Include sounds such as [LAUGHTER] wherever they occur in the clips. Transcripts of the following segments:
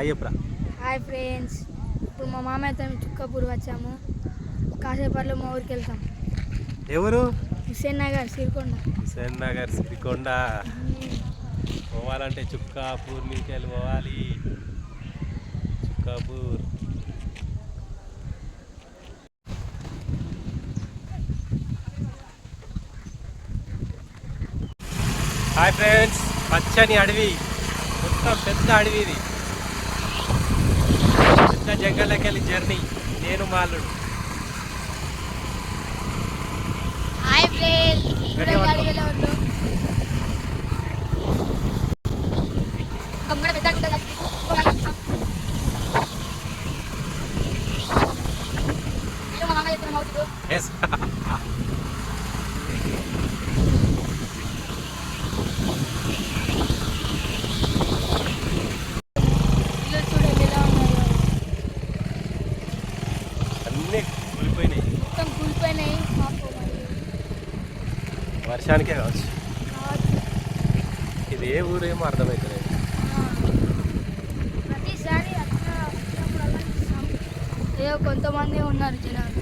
అయ్యప్రా hi friends ఇప్పుడు మా మామయ్యతో చుక్కపూర్ వచ్చాము. కాసేపట్లో మా ఊరికి వెళ్తాం. ఎవరు? హుస్సేన్ నగర్ సిరికొండ. హుసేన్ నగర్ సిరికొండ. పోవాలంటే చుక్కాపూర్ మీదకి వెళ్ళి పోవాలి. చుక్కాపూర్ హాయ్ ఫ్రెండ్స్ పచ్చని అడవి. మొత్తం పెద్ద అడవి ఇది. వెళ్ళి జర్నీ. నేను ఫ్రెండ్స్ గట్టిగా పట్టుకో. అడిగేలా ఉండు కమ్మడ పెద్ద ఉంటుంది మా మామయ్య చెప్తున్న మౌతుడు ఎస్ ఇల్లు చూడండి ఎలా ఉన్నాయో అన్నీ కూలిపోయినాయి మొత్తం కూలిపోయినాయి మాకు మరి వర్షానికే కావచ్చు. ఇది ఏ ఊరేమో అర్థమవుతలేదు వచ్చినప్పుడల్లా చూస్తాం. ఏదో కొంతమంది ఉన్నారు జనాలు.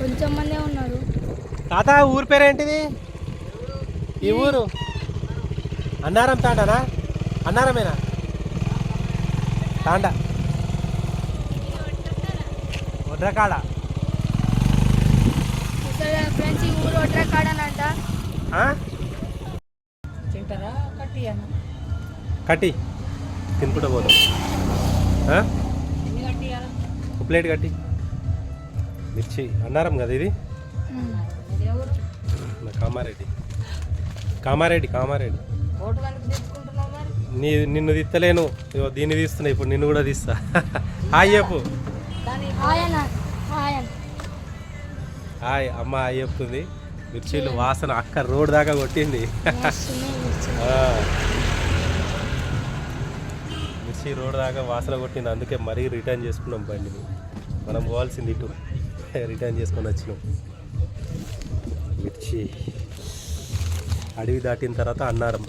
కొంచెం మందే ఉన్నారు. తాత ఊరు పేరేంటిది? ఈ ఊరు? అన్నారం తాండానా? అన్నారమేనా? తాండా. ఫ్రెండ్స్ ఈ ఊరు? తింటారా? కట్టి తినుకుంటూ కట్టి ఒక ప్లేట్ కట్టి. మిర్చి అన్నారం కదా ఇది? నా కామారెడ్డి. కామారెడ్డి కామారెడ్డి. నీ నిన్ను తీస్తలేను దీన్ని తీస్తున్నా ఇప్పుడు నిన్ను కూడా తీస్తా. [LAUGHS] హాయ్ చెప్పు. హాయ్ అమ్మ చెప్తుంది. మిర్చీలు వాసన అక్క రోడ్ దాకా కొట్టింది. మిర్చి. రోడ్ దాకా వాసన కొట్టింది అందుకే మరీ రిటర్న్ చేసుకున్నాం బండిని. మనం పోవాల్సింది ఇటు. రిటర్న్ చేసుకొని వచ్చినాం. మిర్చి అడవి దాటిన తర్వాత Annaram.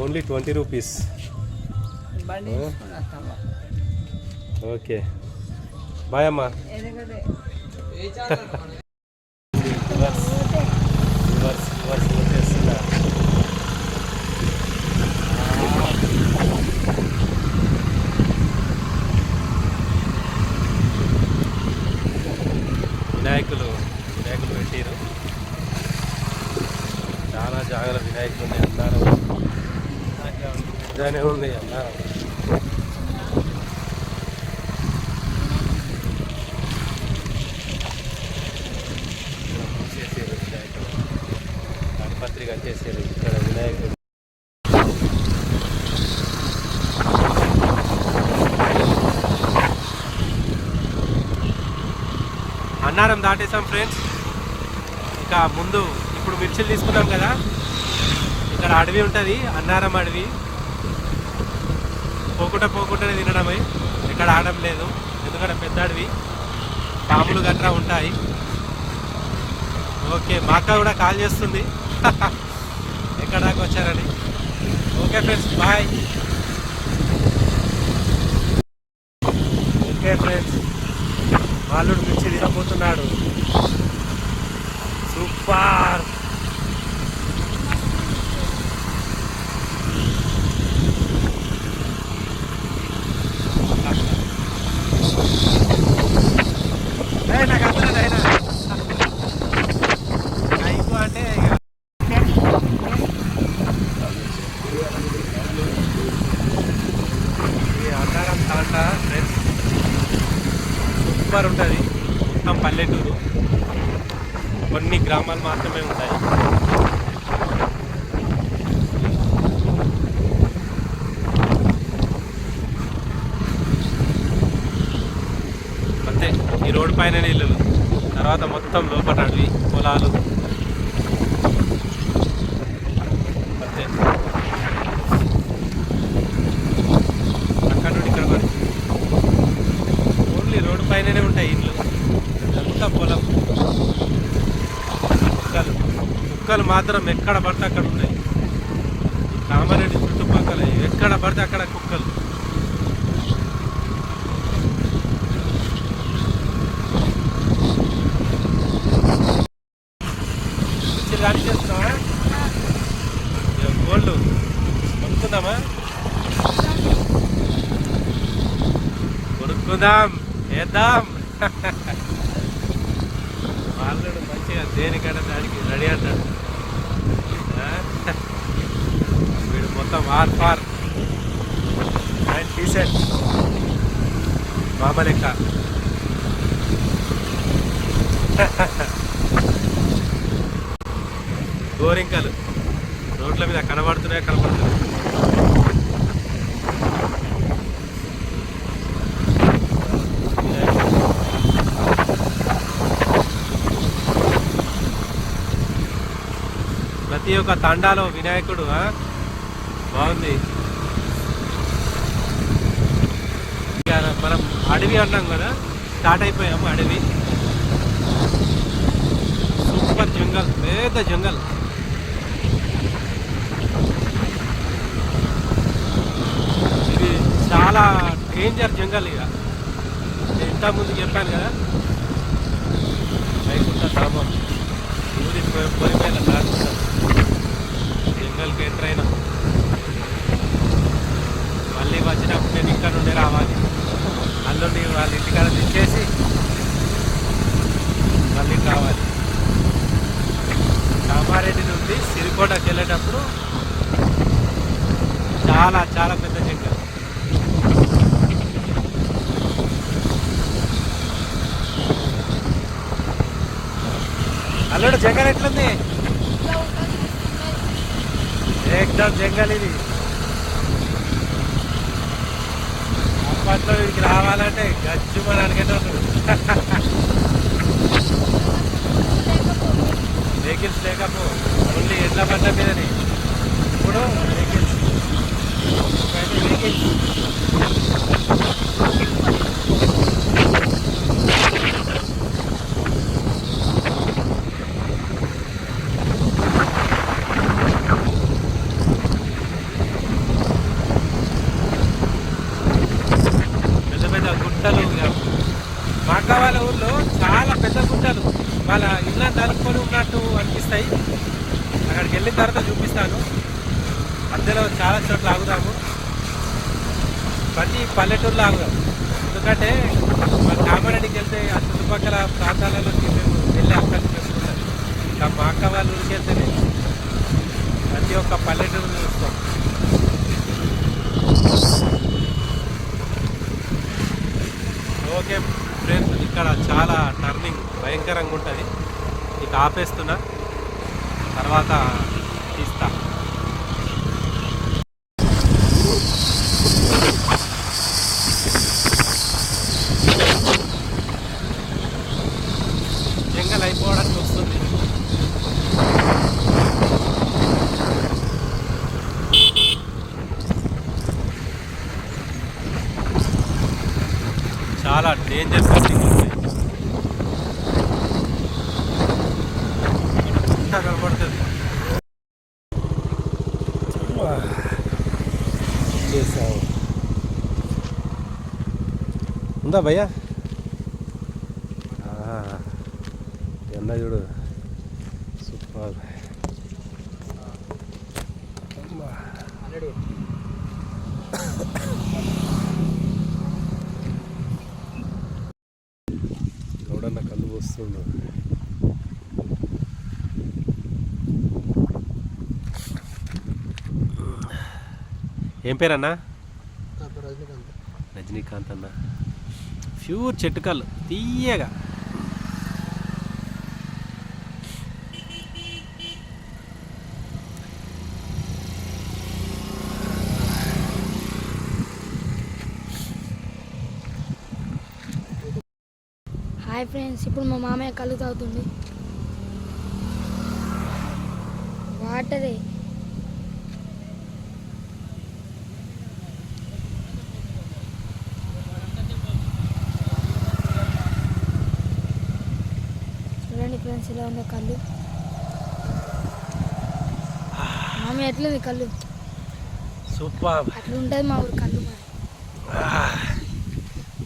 Only twenty rupees. Okay. Bye అమ్మా. ఎందుకంటే రివర్స్ రివర్స్ రివర్స్ కొట్టేస్తున్నా వినాయకులు వినాయకులు పెట్టారు చాలా జాగ్రత్త వినాయకులు ఉన్నాయి అన్నారం ఇదానే ఉంది పత్రిక కట్టేసారు ఇక్కడ వినాయకుడు. అన్నారం దాటేసాం ఫ్రెండ్స్. ఇంకా ముందు ఇప్పుడు మిర్చిలు తీసుకున్నాం కదా. ఇక్కడ అడవి ఉంటుంది అన్నారం అడవి. పోకుండా పోకుండానే తినడమే. ఇక్కడ ఆడడం లేదు ఎందుకంటే పెద్ద అడవి. పాములు గట్రా ఉంటాయి. ఓకే మా అక్క కూడా కాల్ చేస్తుంది. ఎక్కడ దాకా వచ్చారని okay friends bye. Okay friends బాలుడు మిర్చి తినబోతున్నాడు. సూపర్. ఏయ్, నాకు అర్థం అయినా అయిపో అంటే ఇక ఈ అన్నారం తాంట ఫ్రెండ్స్ సూపర్ ఉంటుంది మొత్తం పల్లెటూరు కొన్ని గ్రామాలు మాత్రమే ఉంటాయి అంతే పైననే ఇల్లులు పైన తర్వాత మొత్తం లోపల అడవి పొలాలు. అంతే. అక్కడ నుండి ఇక్కడ వరకు. ఓన్లీ రోడ్డు పైననే ఉంటాయి ఇల్లు. అంతా పొలం. కుక్కలు. కుక్కలు మాత్రం ఎక్కడ పడితే అక్కడ ఉన్నాయి. కామారెడ్డి చుట్టుపక్కల ఎక్కడ పడితే అక్కడ కుక్కలు. కొనుక్కుందాం వేద్దాం. వాళ్ళు మంచిగా దేనికైనా దానికి రెడీ అంటాడు. వీడు మొత్తం ఆర్ ఫార్ అండ్ టీషర్ట్ బాబా లెక్క గోరింకలు. రోడ్ల మీద కనబడుతున్నాయి కనబడుతున్నాయి? ప్రతి ఒక్క తండాలో వినాయకుడు బాగుంది. మనం అడవి అన్నాం కదా స్టార్ట్ అయిపోయాము అడవి. సూపర్ జంగల్ పెద్ద జంగల్. ఇది చాలా డేంజర్ జంగల్ ఇక. నేను ముందు చెప్పాను కదా వైకుంఠ ధామం. ఊరి పొ- పొలి మీద దాటుతాం జంగల్కి ఎంటర్ అయినా మళ్ళీ వచ్చినప్పుడు నేను ఇక్కడ నుండి రావాలి అల్లుండి వాళ్ళ ఇంటికాడ తెచ్చేసి మళ్ళీ రావాలి కామారెడ్డి నుండి సిరికోటకి వెళ్ళేటప్పుడు చాలా చాలా పెద్ద జంగల్ అల్లుడు జంగల్ ఎట్లుంది జంగల్ ఇది. అప్పట్లో వీడికి రావాలంటే గజ్జు మన అడిగేటోళ్ళు వెహికల్స్ లేకపో ఓన్లీ ఎడ్ల బండ్ల మీదనే. ఇప్పుడు వెహికల్స్. వెహికల్స్ పెద్ద పెద్ద గుట్టలు ఇక మా అక్క వాళ్ళ ఊర్లో చాలా పెద్ద గుట్టలు వాళ్ళ ఇళ్ళ తలుపుకొని ఉన్నట్టు అనిపిస్తాయి అక్కడికి వెళ్ళిన తర్వాత చూపిస్తాను మధ్యలో చాలా చోట్ల ఆగుదాము. ప్రతి పల్లెటూరులో ఆగుదాం. ఎందుకంటే మన కామారెడ్డికి వెళ్తే ఆ చుట్టుపక్కల ప్రాంతాలలోకి మేము వెళ్ళే అవకాశం చేసుకుంటాం ఇంకా మా అక్క వాళ్ళ ఊరికి వెళ్తేనే ప్రతి ఒక్క పల్లెటూరు చూస్తాం. ఓకే ఫ్రెండ్స్ ఇక్కడ చాలా టర్నింగ్ భయంకరంగా ఉంటుంది. ఇక ఆపేస్తున్నా. తర్వాత తీస్తా జంగల్ అయిపోవడానికి వస్తుంది చాలా డేంజర్ టర్నింగ్ ఉంటాయి ఇంకా కనబడుతుంది చేసావు ఉందా భయ్యా? ఆ, ఎండ చూడు. సూపర్. గౌడన్న కళ్ళు పోస్తుండు. ఏం పేరన్నా? రజనీకాంత్ అన్న. ప్యూర్ చెట్టుకల్లు తీయగా. హాయ్ ఫ్రెండ్స్ ఇప్పుడు మా మామయ్య కళ్ళు తాగుతుంది. వాటరే. ఇలా ఉందో కళ్ళు. మామయ్య ఎట్లుంది కళ్ళు? సూపర్. అట్లా ఉంటుంది మా ఊరు కళ్ళు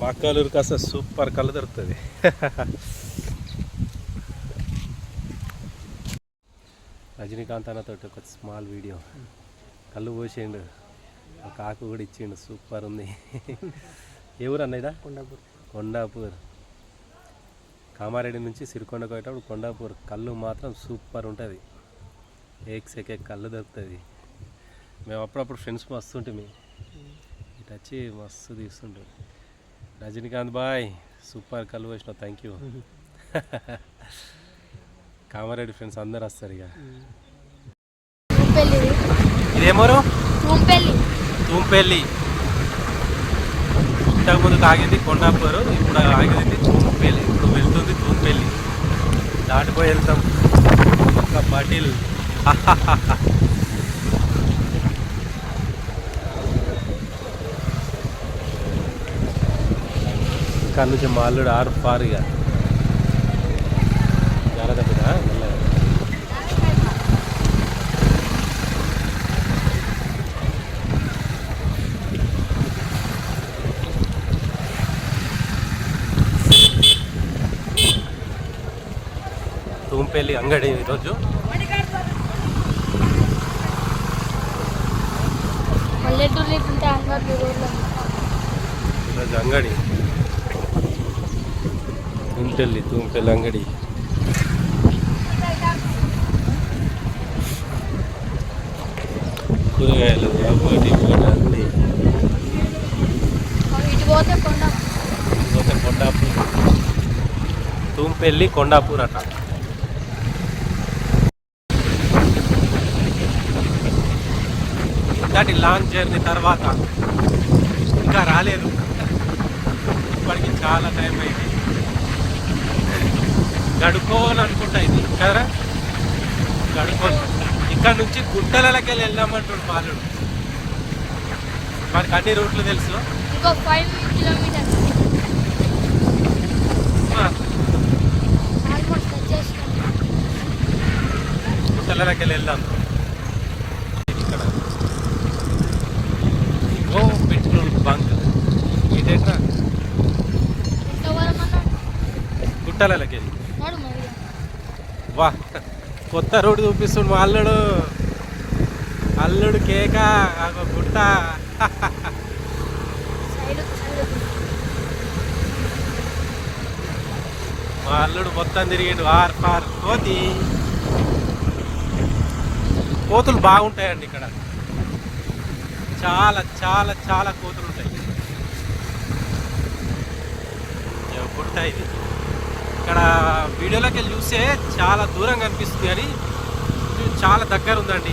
బాకాలూరు కాస్త సూపర్ కళ్ళు దొరుకుతుంది. రజనీకాంత్ అన్నతో ఒక స్మాల్ వీడియో. కళ్ళు పోసిండు. ఒక ఆకు కూడా ఇచ్చిండు. సూపర్ ఉంది. ఏ ఊరు అన్నదా కొండాపూర్. కొండాపూర్. కామారెడ్డి నుంచి సిరికొండ పోయేటప్పుడు కొండాపూర్ కళ్ళు మాత్రం సూపర్ ఉంటుంది. ఏక్ సెకే కళ్ళు దొరుకుతుంది. మేము అప్పుడప్పుడు ఫ్రెండ్స్ మస్తు ఉంటుంది ఇటు వచ్చి మస్తు తీస్తుంటాం రజనీకాంత్ బాయ్ సూపర్ కళ్ళు వేసినావు థ్యాంక్ యూ [LAUGHS] కామారెడ్డి ఫ్రెండ్స్ అందరు వస్తారు ఇక. ఇదేమోరు? తూంపెల్లి ఇంతకుముందు తాగింది కొండాపూరు ఇప్పుడు ఆగింది తూంపెల్లి ఇప్పుడు దాటిపోయి వెళ్తాం. ఒక్క బటిల్. [LAUGHS] ఇక్కడ నుంచి మా అల్లుడు ఆరు పారుగా. అంగడి ఈరోజు పల్లెటూరు లేకుంటే అంగడి రోడ్లో ఈరోజు అంగడి తూంపల్లి తూంపల్లి అంగడి కూరగాయలు ఒకటి అన్ని ఇటు పోతే కొండ పోతే కొండాపూర్ తూంపెల్లి కొండాపూర్ అట ఇంతటి లాంగ్ జర్నీ తర్వాత ఇంకా రాలేదు. ఇప్పటికి చాలా టైం అయింది. గడుకోని అనుకుంటా ఇది. కదరా? గడుకో ఇక్కడ నుంచి గుట్టలకి వెళ్ళి వెళ్దామంటాడు బాలుడు. మనకి అన్ని రూట్లు తెలుసు ఇంకో ఫైవ్ కిలోమీటర్స్ గుట్టలకి వెళ్ళి వెళ్దాం ఇక్కడ ఓ పెట్రోల్ బంక్ ఇదేట్రా ఎంతవరం అన్నా గుట్టలకి వా కొత్త రోడ్డు చూపిస్తుండు మా అల్లుడు. అల్లుడు కేక గుట్ట. మా అల్లుడు మొత్తం తిరిగిండు. ఆర్ పార్ కోతి కోతులు బాగుంటాయండి ఇక్కడ. చాలా చాలా చాలా కోతులు ఉంటాయి. గుట్ట ఇది ఇక్కడ వీడియోలోకి వెళ్ళి చూస్తే చాలా దూరం కనిపిస్తుంది కానీ చాలా దగ్గర ఉందండి.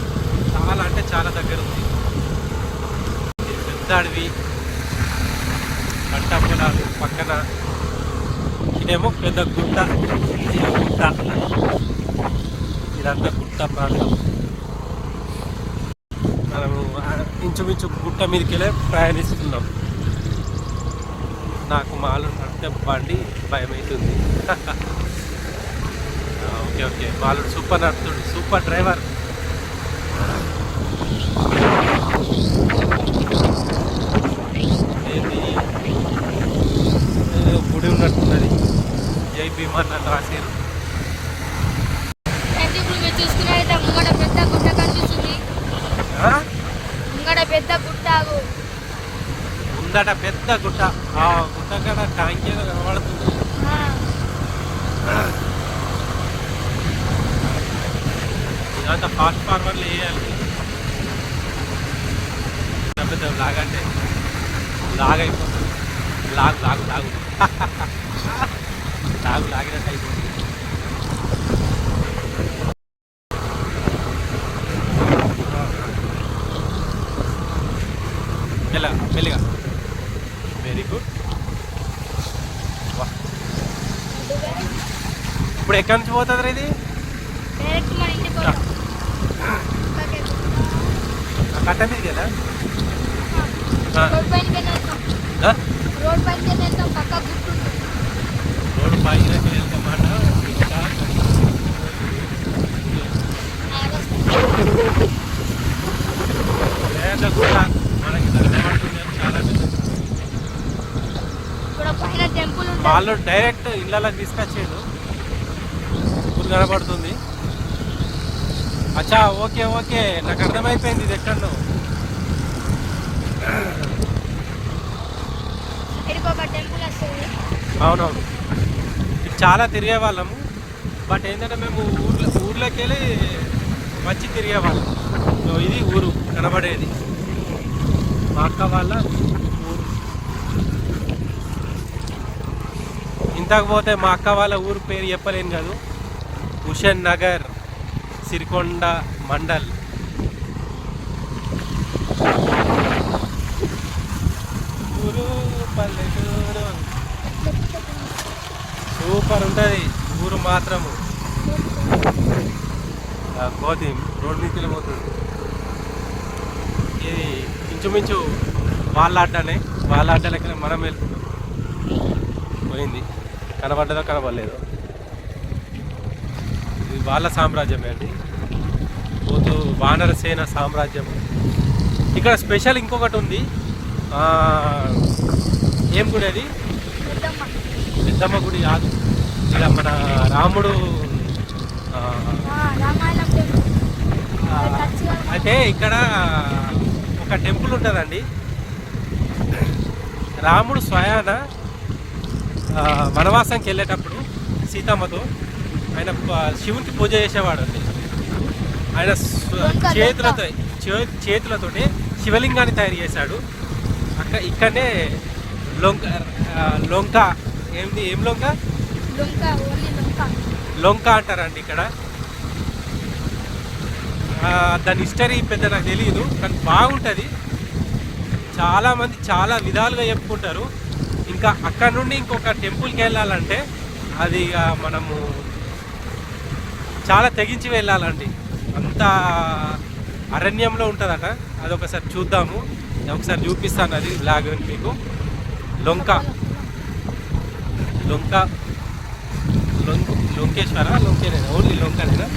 చాలా అంటే చాలా దగ్గర ఉంది. పెద్ద అడవి. పంట పొలాలు పక్కన. ఇదేమో పెద్ద గుట్ట. ఇది గుట్ట. ఇదంతా గుట్ట ప్రాంతం. మనము ఇంచుమించు గుట్ట మీదకి వెళ్ళే ప్రయాణిస్తున్నాం. నాకు మాలు నడితే బండి భయం అవుతుంది ఓకే ఓకే. బాలుడు సూపర్ నడుపుతుంది సూపర్ డ్రైవర్. గుడి ఉన్నట్టున్నది. జై భీమన్ అని రాశారు చూసుకున్నట్టయితే ముంగడ పెద్ద గుట్ట కనిపిస్తుంది? ముంగడ గుట్ట పెద్ద గుట్ట. ఆ ట్యాంక్ ఏదో కనబడుతుంది. ఇదంతా ఫాస్ట్ ఫార్వర్డ్లో వేయాలి. పెద్ద పెద్ద లాగ్ అంటే లాగ్ అయిపోతుంది. లాగ్ లాగ్ లాగు. [LAUGHS] లాగు లాగినట్టు అయిపోతుంది. ఎక్కడి నుంచి పోతుంది ఇది? కట్ట మీద కదా? రోడ్ పైన వెళ్తామాట వాళ్ళు డైరెక్ట్ ఇళ్ళకి తీసుకొచ్చేది ఇప్పుడు కనబడుతుంది అచ్చా ఓకే ఓకే. నాకు అర్థమైపోయింది ఇది ఎక్కడో. అవునవును. చాలా తిరిగే వాళ్ళము బట్ ఏంటంటే మేము ఊర్లో ఊర్లోకి వెళ్ళి వచ్చి తిరిగే వాళ్ళం ఇది ఊరు కనబడేది. మా అక్క వాళ్ళ ఊరు. ఇంతకు పోతే మా అక్క వాళ్ళ ఊరు పేరు చెప్పలేను కాదు. హుషన్ నగర్ సిరికొండ మండల్. పల్లెటూరు. సూపర్ ఉంటుంది ఊరు మాత్రము. ఆ కోతి రోడ్ నుంచి వెళ్ళిపోతుంది ఇది ఇంచుమించు వాళ్ళ అడ్డనే వాళ్ళ అడ్డ లెక్కనే మనం వెళ్తున్నాం పోయింది. కనబడ్డదో కనబడలేదు. ఇది వాళ్ళ సామ్రాజ్యమే అండి. పోతూ వానరసేన సామ్రాజ్యం. ఇక్కడ స్పెషల్ ఇంకొకటి ఉంది. ఏం గుడి అది? పెద్దమ్మ గుడి కాదు. ఇలా మన రాముడు అయితే ఇక్కడ ఒక టెంపుల్ ఉంటుందండి. రాముడు స్వయాన వనవాసంకి వెళ్ళేటప్పుడు సీతమ్మతో ఆయన శివునికి పూజ చేసేవాడు అండి. ఆయన చేతులతో చేతులతోటి శివలింగాన్ని తయారు చేశాడు. అక్కడ ఇక్కడనే లొంక లొంక ఏంది ఏం లొంక లొంక అంటారండి ఇక్కడ. దాని హిస్టరీ పెద్ద నాకు తెలియదు కానీ బాగుంటుంది. చాలామంది చాలా విధాలుగా చెప్పుకుంటారు. ఇంకా అక్కడ నుండి ఇంకొక టెంపుల్కి వెళ్ళాలంటే అది మనము చాలా తెగించి వెళ్ళాలండి. అంత అరణ్యంలో ఉంటుందట. అది ఒకసారి చూద్దాము. ఒకసారి చూపిస్తాను అది బ్లాగ్ మీకు. లొంక. లొంక. లొంక. లొంకేశ్వర? లొంకేనేనా? ఓన్లీ లొంకనేనా?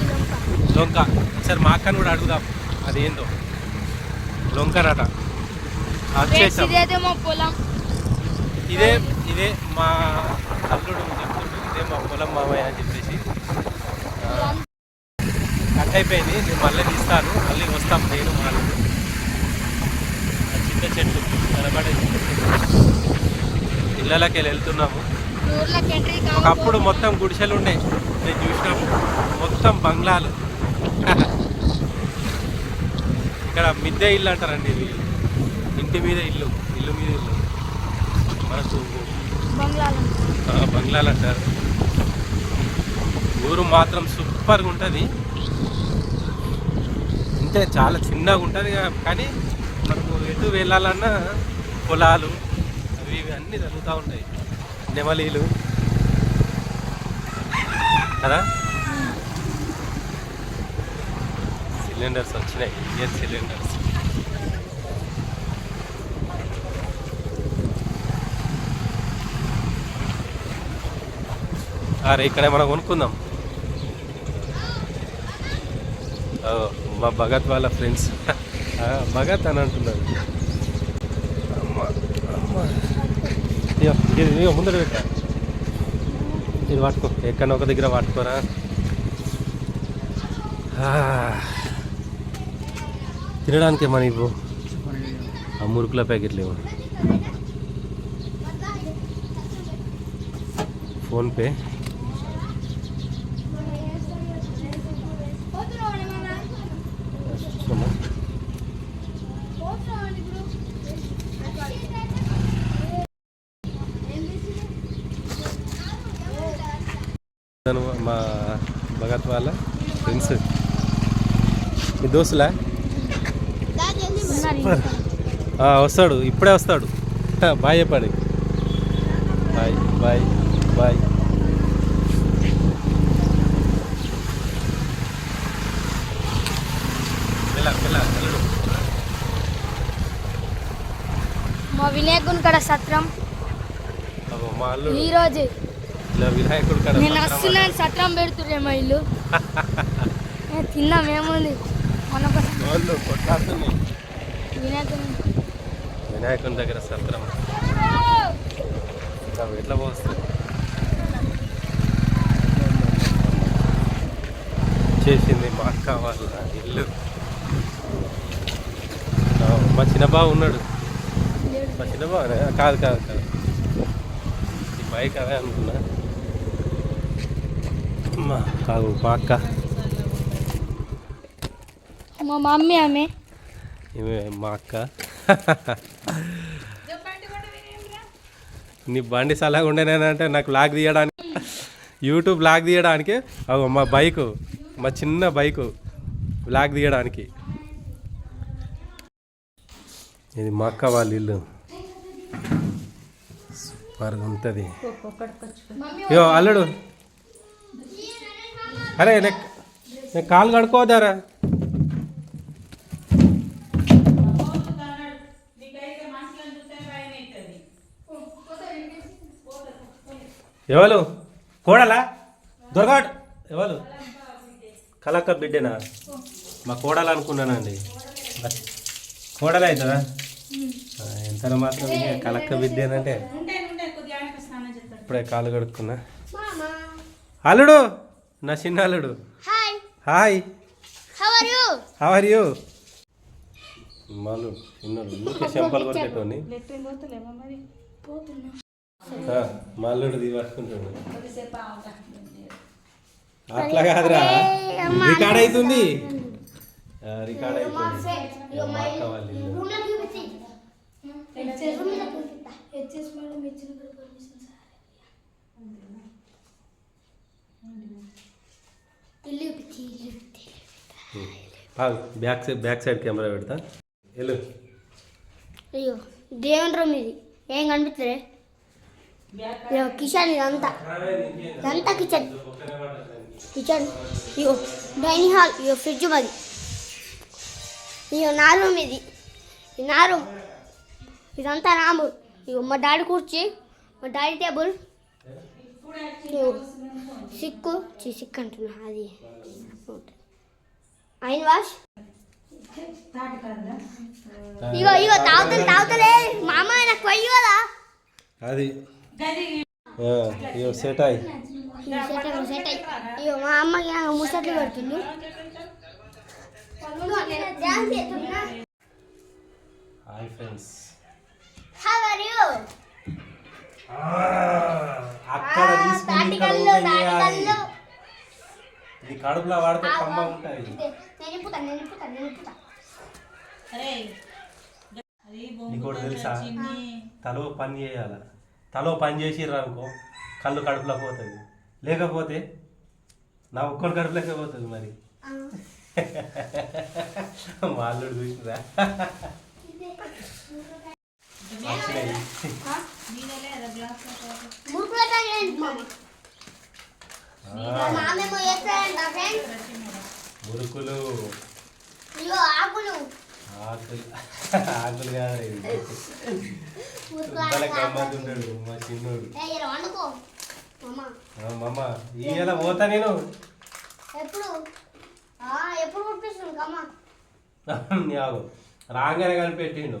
లొంక. ఒకసారి మా అక్కని కూడా అడుగుదాం. అది ఏందో లొంకనట ఫ్రెండ్స్ వచ్చేసాం ఇదేదో మా పొలం. ఇదే ఇదే మా అల్లుడు చెప్తుండు. ఇదే మా పొలం మామయ్య అని చెప్పేసి ఆ, కట్ అయిపోయింది. నేను మళ్ళీ తీస్తాను. మళ్ళీ వస్తాం. నేను ఆ చిన్న చెట్టు. కనబడే ఇళ్ళకి వెళ్ళి వెళ్తున్నాము. ఒకప్పుడు మొత్తం గుడిసెలు ఉండే. నేను చూసినప్పుడు మొత్తం బంగ్లాలు. ఇక్కడ మిద్దె ఇల్లు అంటారండి ఇది. ఇంటి మీద ఇల్లు. ఇల్లు మీద ఇల్లు. మనకు ఆ, బంగ్లాలు అంటారు. ఊరు మాత్రం సూపర్గా ఉంటుంది. అంటే చాలా చిన్నగా ఉంటుంది కానీ మనకు ఎటు వెళ్ళాలన్నా పొలాలు అవి ఇవి అన్నీ జరుగుతూ ఉంటాయి. నెమలీలు. కదా? సిలిండర్స్ వచ్చినాయి. Gas cylinders. అరే ఇక్కడ మనం కొనుక్కుందాం. ఓ, మా భగత్ వాళ్ళ ఫ్రెండ్స్ భగత్ అని అంటున్నారు. అమ్మ, అమ్మ. ఇదిగో, ఇది ఇదిగో ముందర పెట్టా. ఇది పట్టుకో ఎక్కడ ఒక దగ్గర పట్టుకోరా ఆ. తినడానికి మన ఇవ్వు? ఆ మురుకుల ప్యాకెట్లు ఇవ్వు ఫోన్పే మా భగత్ వాళ్ళ ఫ్రెండ్స్. మీ దోస్తులా? వస్తాడు. ఇప్పుడే వస్తాడు. [LAUGHS] బాయ్ చెప్పండి. Bye bye bye. మా వినాయకుని కాడ సత్రం. అగో, ఇలా వినాయకుడు కాడ నేను వస్తున్నాను సత్రం పెడుతుర్రే మా ఇల్లు. [LAUGHS] తిన్నాం ఏముంది? మన వాళ్ళు కొట్లాడుతున్నాయి వినాయకుని. వినాయకుని దగ్గర సత్రం. ఎట్లా పోస్తుంది చేసింది మా అక్క వాళ్ళ ఇల్లు. మా చిన్నబాబు ఉన్నాడు. మా చిన్నబాబు కాదు కాదు కాదు. ఈ బైక్ అదే అనుకున్నా. కాదు మా అక్క మా మమ్మీ ఆమె. ఈమె మా అక్క. [LAUGHS] నీ బండి సలహా ఉండేనంటే నాకు లాగ్ తీయడానికి యూట్యూబ్ లాగ్ తీయడానికి మా బైకు మా చిన్న బైకు లాగ్ తీయడానికి. ఇది మా అక్క వాళ్ళ ఇల్లు. సూపర్గా ఉంటుంది. యో అల్లుడు. అరే నేను కాలు కడుకోవద్దారా ఎవరు? కోడలా? దొరగాడు ఎవరు? కలక్క బిడ్డేనా? మా కోడలు అనుకున్నానండి. కోడలే అవుతుందా ఎంత మాత్రం కలక్క బిడ్డేనంటే ఇప్పుడే కాలు కడుక్కున్నా. అల్లుడు! నా చిన్న అల్లుడు hi hi how are you how are you మాలు చిన్నోడు ఊరికే చెంపలు కొట్టేటోని. పోతున్నా మాల్లుడు ఇది పట్టుకుంటాడు. అట్లా కాదురా. రికార్డ్ అవుతుంది. రికార్డ్ అవుతుంది. ఇక మా అక్క వాళ్ళ ఇల్లు. హెచ్ఎస్ మేడం ఇచ్చిన పర్మిషన్ సార్ ఇల్లు పిచ్చి ఇల్లు పిచ్చి ఉం. ఆగు, back side back side camera పెడతా. వెళ్ళు. అయ్యో దేవుని రూమ్ ఇది. ఏం కనిపిస్తుంది ఇగో కిచెన్ ఇదంతా ఇదంతా కిచెన్. కిచెన్. ఇయో డైనింగ్ హాల్. ఇగో ఫ్రిడ్జ్ మాది. ఇయో నా రూమ్ ఇది. ఇది నా రూమ్. ఇదంతా నా రూమ్. ఇగో మా డాడీ కూర్చి మా డాడీ టేబుల్. సిక్కు? చి సిక్కు అంటున్నా అది. అయిన వాష్. ఇగో ఇగో తాగుతుంది తాగుతలే మామ నాకు పోయి కదా అది. ఇగో సెట్ అయ్యి సెట్ అయ్యి సెట్ అయ్యి ఇగో మా అమ్మకి ముసట్లు పెడుతుంది hi friends. How are you అక్కడ తీసుకుని ఇక్కడ open చేయాలి. ఇది కడుపులో వాడితే కమ్మ ఇప్పుతా నీకోటి తెలుసా? తలో పని చేయాల. తలో పని చేసిర్రు అనుకో కళ్ళు కడుపులోకి పోతుంది లేకపోతే నా ఒక్కడి కడుపులోకే పోతుంది మరి. మా అల్లుడు చూసిందా వచ్చినాయి. మురుకుల. ఆకులు. ఆకులు. కాదు గమ్మత్తుంటాడు మా చిన్నోడు. మమ్మ ఇయ్యాల పోతా నేను. ఎప్పుడు? ఎప్పుడు [LAUGHS] రాగానే కనిపెట్టిండు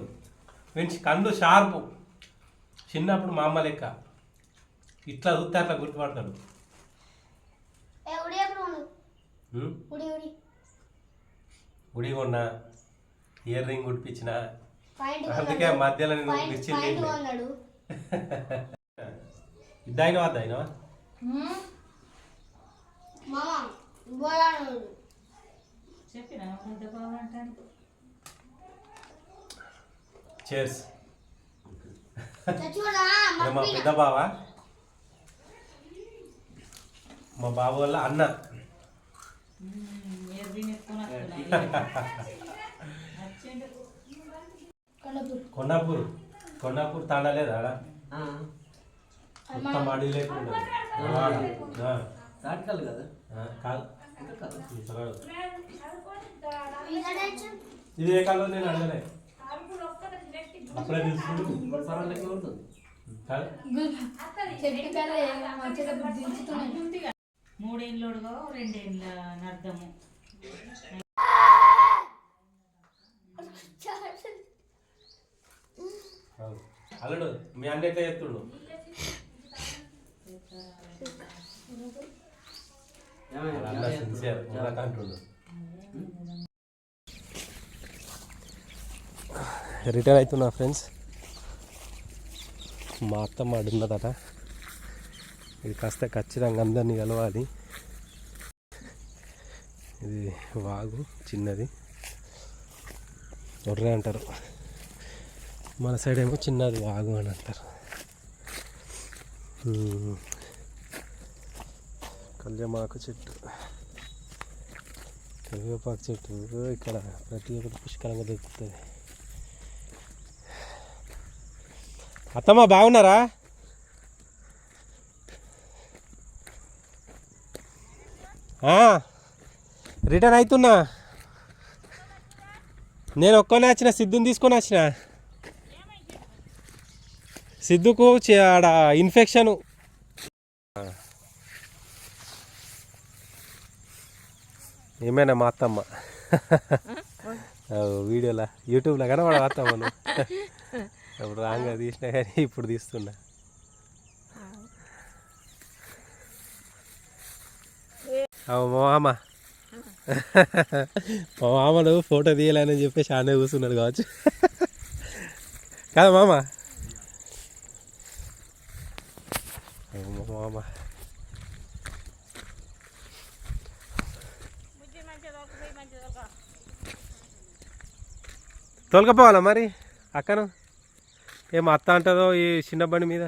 మంచి కళ్ళు షార్పు. చిన్నప్పుడు మా అమ్మ లెక్క ఇట్లా చూస్తే అట్లా గుర్తుపడతాడు. ఉడి. కొన్నా ఇయర్ రింగ్ పాయింట్ అందుకే మధ్యలో నేను పాయింట్ మిర్చిలు పాయింట్ తినలే. కొన్నాడు. ఇద్దయినా వద్ద అయినా మామ గోళాడు చేర్స్ మా పెద్ద బావ? మా బాబు వల్ల అన్న. కొండాపూర్ కొండాపూర్ తాండా లేదా ఆడ? మొత్తం అడవి లేకుండా. ఆ, తాటకాలు కదా? కాదు. ఇది ఏ కాలంలో నేను అడగలే. అప్పుడే తెలుసుకుంటూ ఇప్పుడు పర్వాలేదు ఉంటుంది. కాదు మూడేళ్ళుడుగా రెండేళ్ళ. అల్లుడు మీ అన్న ఎట్లా చెప్తుండు రిటైర్ అవుతున్నా ఫ్రెండ్స్. మా అత్తమ్మ అడున్నదట ఇది కాస్త ఖచ్చితంగా అందరినీ కలవాలి. ఇది వాగు చిన్నది. ఒర్రే అంటారు. మన సైడ్ ఏమో చిన్నది వాగు అని అంటారు. కళ్యమాకు చెట్టు. కరివేపాకు చెట్టు. ఇక్కడ ప్రతి ఒక్కటి పుష్కలంగా దొరుకుతుంది. అత్తమ్మ బాగున్నారా? రిటర్న్ అవుతున్నా నేను ఒక్కనే వచ్చిన సిద్ధుని తీసుకొని వచ్చిన. సిద్ధుకు ఆడ ఇన్ఫెక్షను. ఏమైనా మా అత్తమ్మ? వీడియోలా యూట్యూబ్లో కనబడ అత్తమ్మను? అప్పుడు రాంగా తీసినా కానీ ఇప్పుడు తీస్తున్నా. అవు మా మామ. మా మామను ఫోటో తీయాలని చెప్పేసి ఆనే కూర్చున్నాడు కావచ్చు. కాదు మామ. మామ. తోలుకపోవాలా మరి అక్కను? ఏం అత్త అంటుందో ఈ చిన్న బండి మీద?